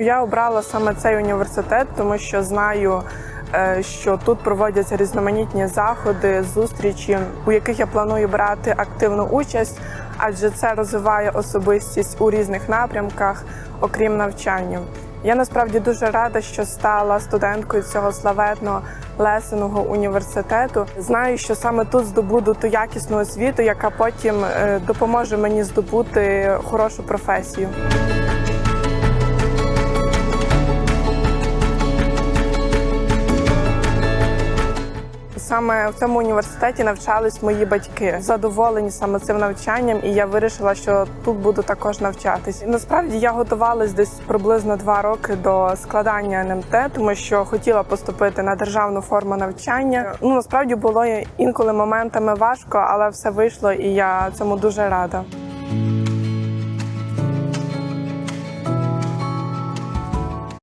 Я обрала саме цей університет, тому що знаю, е, що тут проводяться різноманітні заходи, зустрічі, у яких я планую брати активну участь, адже це розвиває особистість у різних напрямках, окрім навчання. Я насправді дуже рада, що стала студенткою цього славетного Лесеного університету. Знаю, що саме тут здобуду ту якісну освіту, яка потім е, допоможе мені здобути хорошу професію. Саме в цьому університеті навчались мої батьки. Задоволені саме цим навчанням, і я вирішила, що тут буду також навчатись. Насправді я готувалась десь приблизно два роки до складання НМТ, тому що хотіла поступити на державну форму навчання. Ну насправді було інколи моментами важко, але все вийшло, і я цьому дуже рада.